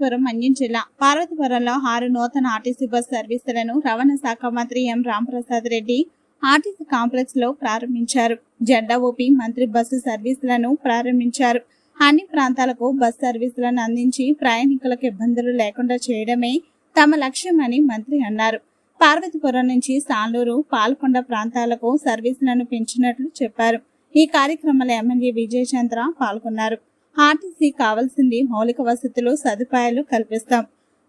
పార్వతీపురం మన్యం జిల్లా పార్వతీపురంలో ఆరు నూతన ఆర్టీసీ బస్ సర్వీసులను రవాణా శాఖ మంత్రి ఎం రామప్రసాద్ రెడ్డి ఆర్టీసీ కాంప్లెక్స్లో ప్రారంభించారు. జెండా ఊపి మంత్రి బస్సు సర్వీసులను ప్రారంభించారు. అన్ని ప్రాంతాలకు బస్ సర్వీసులను అందించి ప్రయాణికులకు ఇబ్బందులు లేకుండా చేయడమే తమ లక్ష్యమని మంత్రి అన్నారు. పార్వతీపురం నుంచి సాలూరు పాల్కొండ ప్రాంతాలకు సర్వీసులను పెంచినట్లు చెప్పారు. ఈ కార్యక్రమంలో ఎమ్మెల్యే విజయచంద్ర పాల్గొన్నారు. ఆర్టీసీ కావాల్సింది మౌలిక వసతులు సదుపాయాలు కల్పిస్తాం.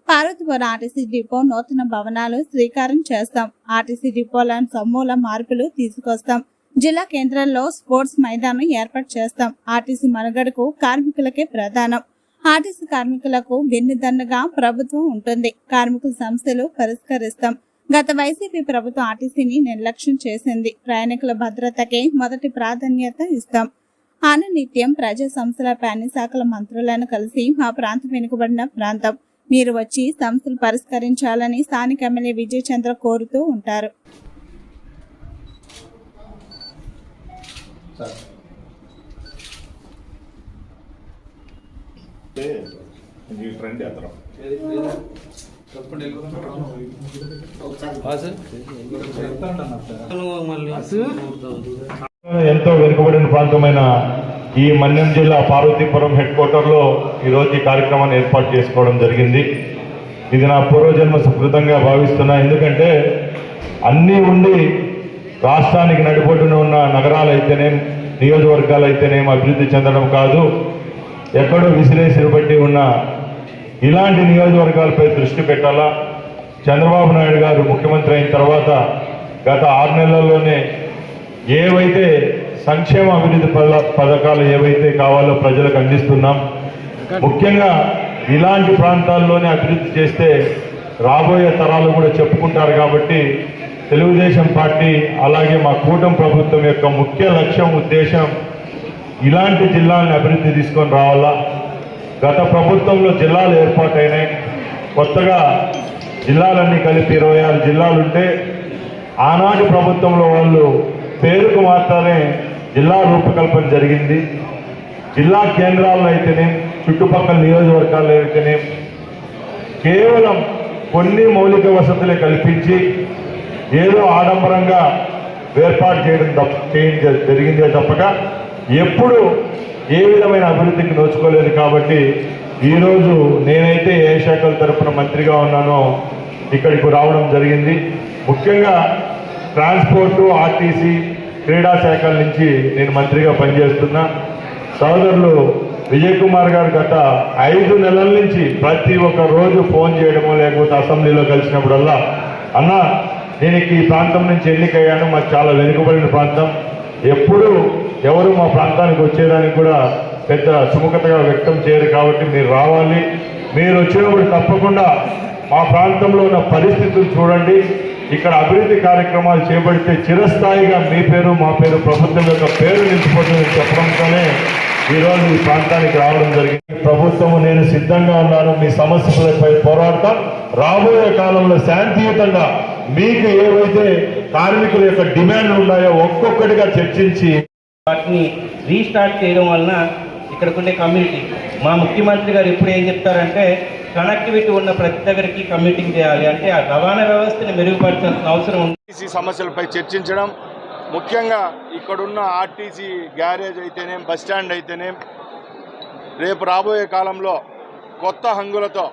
పార్వతీపురం ఆర్టీసీ డిపో నూతన భవనాలు శ్రీకారం చేస్తాం. ఆర్టీసీ డిపోల సమూల మార్పులు తీసుకొస్తాం. జిల్లా కేంద్రంలో స్పోర్ట్స్ మైదానం ఏర్పాటు చేస్తాం. ఆర్టీసీ మనుగడకు కార్మికులకే ప్రధానం. ఆర్టీసీ కార్మికులకు వెన్నుదన్నుగా ప్రభుత్వం ఉంటుంది. కార్మికుల సమస్యలు పరిష్కరిస్తాం. గత వైసీపీ ప్రభుత్వం ఆర్టీసీని నిర్లక్ష్యం చేసింది. ప్రయాణికుల భద్రతకే మొదటి ప్రాధాన్యత ఇస్తాం. అనునిత్యం ప్రజా సంస్థలపై అన్ని శాఖల మంత్రులను కలిసి మా ప్రాంతం వెనుకబడిన ప్రాంతం మీరు వచ్చి సమస్యలు పరిష్కరించాలని స్థానిక ఎమ్మెల్యే విజయ్ చంద్ర కోరుతూ ఉంటారు సార్ ఎంతో వెనుకబడిన ప్రాంతమైన ఈ మన్యం జిల్లా పార్వతీపురం హెడ్ క్వార్టర్లో ఈరోజు ఈ కార్యక్రమాన్ని ఏర్పాటు చేసుకోవడం జరిగింది. ఇది నా పూర్వజన్మ సుకృతంగా భావిస్తున్నా. ఎందుకంటే అన్నీ ఉండి రాష్ట్రానికి నడిబొడ్డున ఉన్న నగరాలు అయితేనేం నియోజకవర్గాలు అయితేనేం అభివృద్ధి చెందడం కాదు. ఎక్కడో విసిరేసిరబట్టి ఉన్న ఇలాంటి నియోజకవర్గాలపై దృష్టి పెట్టాలా? చంద్రబాబు నాయుడు గారు ముఖ్యమంత్రి అయిన తర్వాత గత ఆరు నెలల్లోనే ఏవైతే సంక్షేమ అభివృద్ధి పద- పథకాలు ఏవైతే కావాలో ప్రజలకు అందిస్తున్నాం ముఖ్యంగా ఇలాంటి ప్రాంతాల్లోనే అభివృద్ధి చేస్తే రాబోయే తరాలు కూడా చెప్పుకుంటారు కాబట్టి తెలుగుదేశం పార్టీ అలాగే మా కూటమి ప్రభుత్వం యొక్క ముఖ్య లక్ష్యం ఉద్దేశం ఇలాంటి జిల్లాలను అభివృద్ధి తీసుకొని రావాలా. గత ప్రభుత్వంలో జిల్లాలు ఏర్పాటైనాయి. కొత్తగా జిల్లాలన్నీ కలిపి ఇరవై ఆరు జిల్లాలుంటే ఆనాటి ప్రభుత్వంలో వాళ్ళు పేరుకు మాత్రమే జిల్లా రూపకల్పన జరిగింది. జిల్లా కేంద్రాల్లో అయితేనే చుట్టుపక్కల నియోజకవర్గాల్లో అయితేనే కేవలం కొన్ని మౌలిక వసతులే కల్పించి ఏదో ఆడంబరంగా ఏర్పాటు చేయడం తప్ప చేయడం జరిగిందే తప్పక ఎప్పుడు ఏ విధమైన అభివృద్ధికి నోచుకోలేదు కాబట్టి ఈరోజు నేనైతే ఏ శాఖల తరపున మంత్రిగా ఉన్నానో ఇక్కడికి రావడం జరిగింది. ముఖ్యంగా ట్రాన్స్పోర్టు ఆర్టీసీ క్రీడా శాఖల నుంచి నేను మంత్రిగా పనిచేస్తున్నా. సోదరులు విజయ్ కుమార్ గారు గత ఐదు నెలల నుంచి ప్రతి ఒక్క రోజు ఫోన్ చేయడము లేకపోతే అసెంబ్లీలో కలిసినప్పుడల్లా అన్న నేను ఈ ప్రాంతం నుంచి ఎన్నికయ్యాను మాకు చాలా వెనుకబడిన ప్రాంతం. ఎప్పుడు ఎవరు మా ప్రాంతానికి వచ్చేదానికి కూడా పెద్ద సుముఖతగా వ్యక్తం చేయరు కాబట్టి మీరు రావాలి. మీరు వచ్చినప్పుడు తప్పకుండా మా ప్రాంతంలో ఉన్న పరిస్థితులు చూడండి. ఇక్కడ అభివృద్ధి కార్యక్రమాలు చేపడితే చిరస్థాయిగా మీ పేరు మా పేరు ప్రభుత్వం యొక్క పేరు నిలిచిపోతుందని చెప్పడంతోనే ఈరోజు ఈ ప్రాంతానికి రావడం జరిగింది. ప్రభుత్వము నేను సిద్ధంగా ఉన్నాను మీ సమస్యలపై పోరాడతాం. రాబోయే కాలంలో శాంతియుతంగా మీకు ఏవైతే కార్మికుల యొక్క డిమాండ్లు ఉన్నాయో ఒక్కొక్కటిగా చర్చించి వాటిని రీస్టార్ట్ చేయడం వలన ఇక్కడికి కమ్యూనిటీ మా ముఖ్యమంత్రి గారు ఎప్పుడు ఏం చెప్తారంటే కనెక్టివిటీ ఉన్న ప్రతి దగ్గరికి కమ్యూటింగ్ చేయాలి. అంటే ఆ రవాణా వ్యవస్థని మెరుగుపరచాల్సిన అవసరం ఉంది. సమస్యలపై చర్చించడం ముఖ్యంగా ఇక్కడున్న ఆర్టీసీ గ్యారేజ్ అయితేనేం బస్ స్టాండ్ అయితేనేం రేపు రాబోయే కాలంలో కొత్త హంగులతో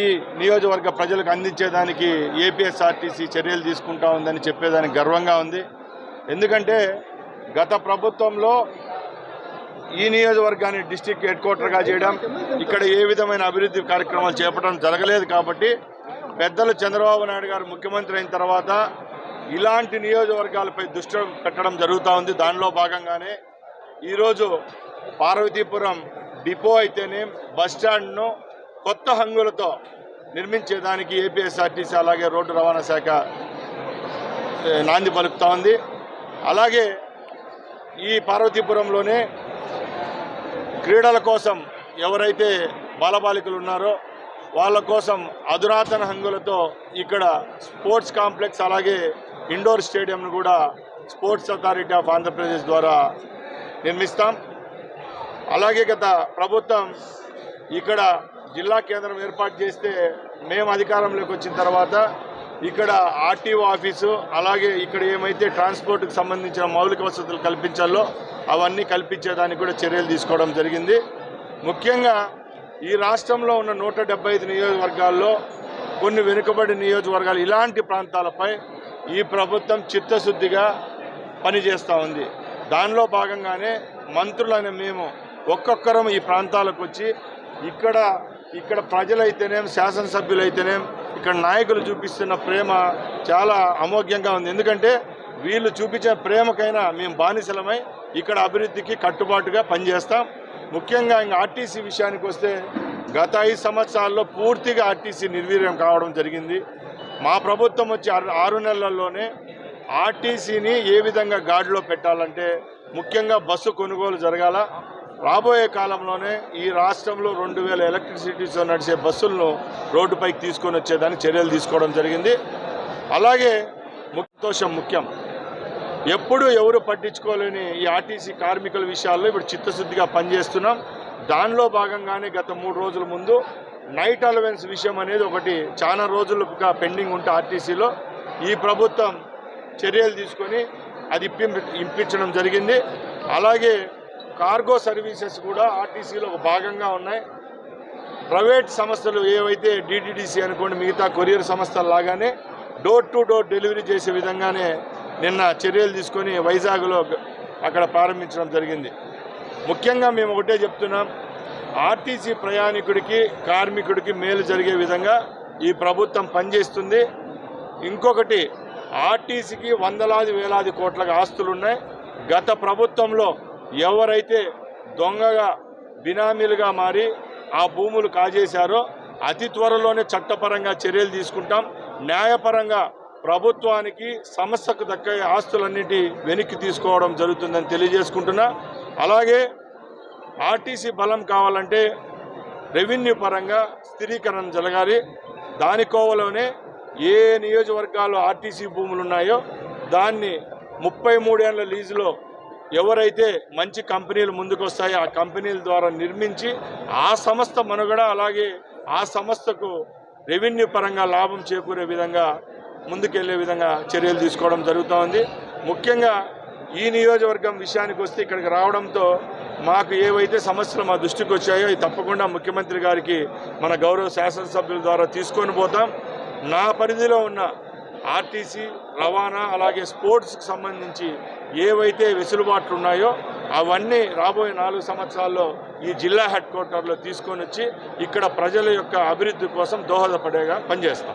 ఈ నియోజకవర్గ ప్రజలకు అందించేదానికి ఏపీఎస్ఆర్టీసీ చర్యలు తీసుకుంటా ఉందని చెప్పేదానికి గర్వంగా ఉంది. ఎందుకంటే గత ప్రభుత్వంలో ఈ నియోజకవర్గాన్ని డిస్టిక్ హెడ్ క్వార్టర్గా చేయడం ఇక్కడ ఏ విధమైన అభివృద్ధి కార్యక్రమాలు చేపట్టడం జరగలేదు కాబట్టి పెద్దలు చంద్రబాబు నాయుడు గారు ముఖ్యమంత్రి అయిన తర్వాత ఇలాంటి నియోజకవర్గాలపై దృష్టి పెట్టడం జరుగుతూ ఉంది. దానిలో భాగంగానే ఈరోజు పార్వతీపురం డిపో అయితేనే బస్ స్టాండ్ను కొత్త హంగులతో నిర్మించేదానికి ఏపీఎస్ఆర్టీసీ అలాగే రోడ్డు రవాణా శాఖ నాంది పలుకుతూ ఉంది. అలాగే ఈ పార్వతీపురంలోనే క్రీడల కోసం ఎవరైతే బాలబాలికలు ఉన్నారో వాళ్ళ కోసం అధునాతన హంగులతో ఇక్కడ స్పోర్ట్స్ కాంప్లెక్స్ అలాగే ఇండోర్ స్టేడియంను కూడా స్పోర్ట్స్ అథారిటీ ఆఫ్ ఆంధ్రప్రదేశ్ ద్వారా నిర్మిస్తాం. అలాగే గత ప్రభుత్వం ఇక్కడ జిల్లా కేంద్రం ఏర్పాటు చేస్తే మేము అధికారంలోకి వచ్చిన తర్వాత ఇక్కడ ఆర్టీఓ ఆఫీసు అలాగే ఇక్కడ ఏమైతే ట్రాన్స్పోర్ట్కి సంబంధించిన మౌలిక వసతులు కల్పించాలో అవన్నీ కల్పించేదానికి కూడా చర్యలు తీసుకోవడం జరిగింది. ముఖ్యంగా ఈ రాష్ట్రంలో ఉన్న నూట ఐదు నియోజకవర్గాల్లో కొన్ని వెనుకబడి నియోజకవర్గాలు ఇలాంటి ప్రాంతాలపై ఈ ప్రభుత్వం చిత్తశుద్ధిగా పనిచేస్తూ ఉంది. దానిలో భాగంగానే మంత్రులైన మేము ఒక్కొక్కరం ఈ ప్రాంతాలకు వచ్చి ఇక్కడ ఇక్కడ ప్రజలైతేనేం శాసనసభ్యులైతేనేం ఇక్కడ నాయకులు చూపిస్తున్న ప్రేమ చాలా అమోఘ్యంగా ఉంది. ఎందుకంటే వీళ్ళు చూపించిన ప్రేమకైనా మేము బానిసలమై ఇక్కడ అభివృద్ధికి కట్టుబాటుగా పనిచేస్తాం. ముఖ్యంగా ఇంకా ఆర్టీసీ విషయానికి వస్తే గత ఐదు సంవత్సరాల్లో పూర్తిగా ఆర్టీసీ నిర్వీర్యం కావడం జరిగింది. మా ప్రభుత్వం వచ్చి ఆరు- నెలల్లోనే ఆర్టీసీని ఏ విధంగా గాడిలో పెట్టాలంటే ముఖ్యంగా బస్సు కొనుగోలు జరగాల. రాబోయే కాలంలోనే ఈ రాష్ట్రంలో రెండు వేల ఎలక్ట్రిసిటీతో నడిచే బస్సులను రోడ్డుపైకి తీసుకొని వచ్చేదానికి చర్యలు తీసుకోవడం జరిగింది. అలాగే ముక్తోషం ముఖ్యం. ఎప్పుడు ఎవరు పట్టించుకోలేని ఈ ఆర్టీసీ కార్మికుల విషయాల్లో ఇప్పుడు చిత్తశుద్ధిగా పనిచేస్తున్నాం. దానిలో భాగంగానే గత మూడు రోజుల ముందు నైట్ అలవెన్స్ విషయం అనేది ఒకటి చాలా రోజులుగా పెండింగ్ ఉంటే ఆర్టీసీలో. ఈ ప్రభుత్వం చర్యలు తీసుకొని అది ఇప్పి ఇప్పించడం జరిగింది. అలాగే కార్గో సర్వీసెస్ కూడా ఆర్టీసీలో ఒక భాగంగా ఉన్నాయి. ప్రైవేట్ సంస్థలు ఏవైతే డిటిడిసి అనుకోండి మిగతా కొరియర్ సంస్థల లాగానే డోర్ టు డోర్ డెలివరీ చేసే విధంగానే నిన్న చర్యలు తీసుకొని వైజాగ్లో అక్కడ ప్రారంభించడం జరిగింది. ముఖ్యంగా మేము ఒకటే చెప్తున్నాం ఆర్టీసీ ప్రయాణికుడికి కార్మికుడికి మేలు జరిగే విధంగా ఈ ప్రభుత్వం పనిచేస్తుంది. ఇంకొకటి ఆర్టీసీకి వందలాది వేలాది కోట్ల ఆస్తులు ఉన్నాయి గత ప్రభుత్వంలో ఎవరైతే దొంగగా బినామీలుగా మారి ఆ భూములు కాజేశారో అతి త్వరలోనే చట్టపరంగా చర్యలు తీసుకుంటాం. న్యాయపరంగా ప్రభుత్వానికి సంస్థకు దక్కే ఆస్తులన్నిటి వెనక్కి తీసుకోవడం జరుగుతుందని తెలియజేసుకుంటున్నా. అలాగే ఆర్టీసీ బలం కావాలంటే రెవెన్యూ పరంగా స్థిరీకరణ జరగాలి. దాని కోవలోనే ఏ నియోజకవర్గాల్లో ఆర్టీసీ భూములు ఉన్నాయో దాన్ని ముప్పై మూడేళ్ళ లీజులో ఎవరైతే మంచి కంపెనీలు ముందుకు వస్తాయో ఆ కంపెనీల ద్వారా నిర్మించి ఆ సంస్థ మనుగడ అలాగే ఆ సంస్థకు రెవెన్యూ పరంగా లాభం చేకూరే విధంగా ముందుకెళ్ళే విధంగా చర్యలు తీసుకోవడం జరుగుతూ ఉంది. ముఖ్యంగా ఈ నియోజకవర్గం విషయానికి వస్తే ఇక్కడికి రావడంతో మాకు ఏవైతే సమస్యలు మా దృష్టికి వచ్చాయో అవి తప్పకుండా ముఖ్యమంత్రి గారికి మన గౌరవ శాసనసభ్యుల ద్వారా తీసుకొని పోతాం. నా పరిధిలో ఉన్న ఆర్టీసీ రవాణా అలాగే స్పోర్ట్స్కి సంబంధించి ఏవైతే వెసులుబాట్లు ఉన్నాయో అవన్నీ రాబోయే నాలుగు సంవత్సరాల్లో ఈ జిల్లా హెడ్ క్వార్టర్లో తీసుకొని వచ్చి ఇక్కడ ప్రజల యొక్క అభివృద్ధి కోసం దోహదపడేగా పనిచేస్తాం.